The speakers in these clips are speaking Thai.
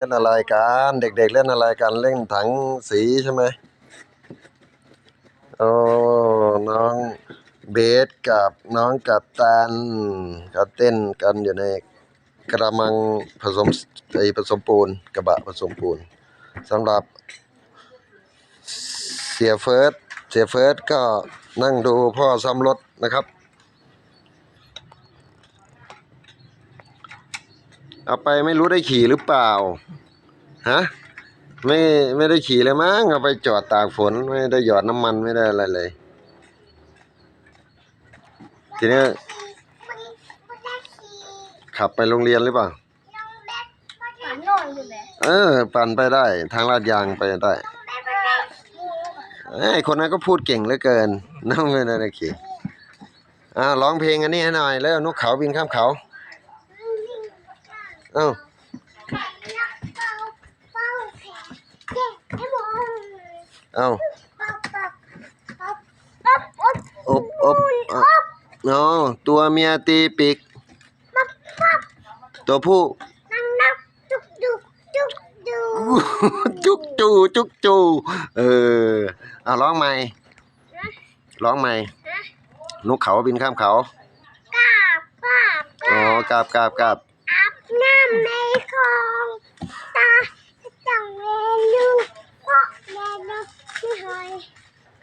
เล่นอะไรกันเด็กๆเล่นอะไรกันเล่นถังสีใช่ไหมโอ้น้องเบสกับน้องกัปตันเขาเต้นกันอยู่ในกระมังผสมไอผสมปูนกระบะผสมปูนสำหรับเสียเฟิร์สเสียเฟิร์สก็นั่งดูพ่อซ่อมรถนะครับ เอาไปไม่รู้ได้ขี่หรือเปล่า ฮะ ไม่ไม่ได้ขี่เลยมั้งเอาไปจอดตากฝน ไม่ได้หยอดน้ำมันไม่ได้อะไรเลย ทีนี้ขับไปโรงเรียนหรือเปล่า เออ ปั่นไปได้ ทางลาดยางไปได้น้องแบทไอ้คนนั้นก็พูดเก่งเหลือเกินน้องไม่ได้ขี่อ่าร้องเพลงอันนี้ให้หน่อย แล้วนกเขาบินข้ามเขา เอ้าเป้าเป้าแขนเจ๊ไอ้บอลเอ้าเป้าเป้าเป้าเป้าอบอบอบอะอ๋อตัวเมียตีปีกปั๊บปั๊บตัวผู้นั่งนับจุกจุกจุกจุกจุกจูจุกจูเออเอาร้องใหม่ร้องใหม่ฮะนกเขาบินข้ามเขากราบกราบกอ๋อราบกราบกราบกราบ อาบน้ำในคลองตาจังเวลูเพราะแม่นกที่หอย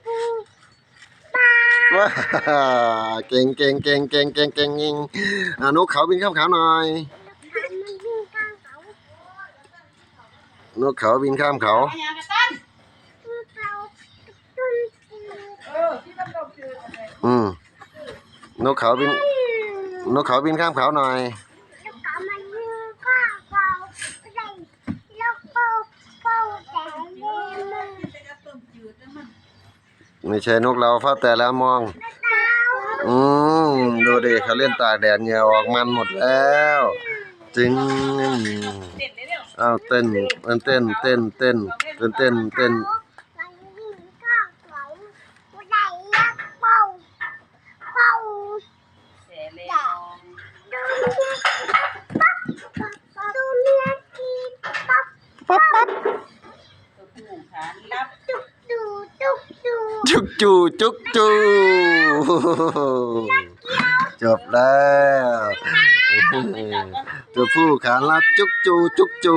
ปูปลาว้าเก่งเไม่ใช่นกเราเฝ้าแต่แล้วมอง อืมดูดิเขาเล่นตากแดดเหงื่อออกมันหมดแล้วจึงอ้าวเต้นเต้นเต้นเต้นเต้นเต้นเต้นมันวิ่งข้างเขาผู้ใดยักเป่าเป่าเสเลยดูเมียปั๊บปั๊บปั๊บปั๊บตัวผู้ขานรับ จุกจูจุกจูจบแล้วตัวผู้ขานรับจุกจูจุกจู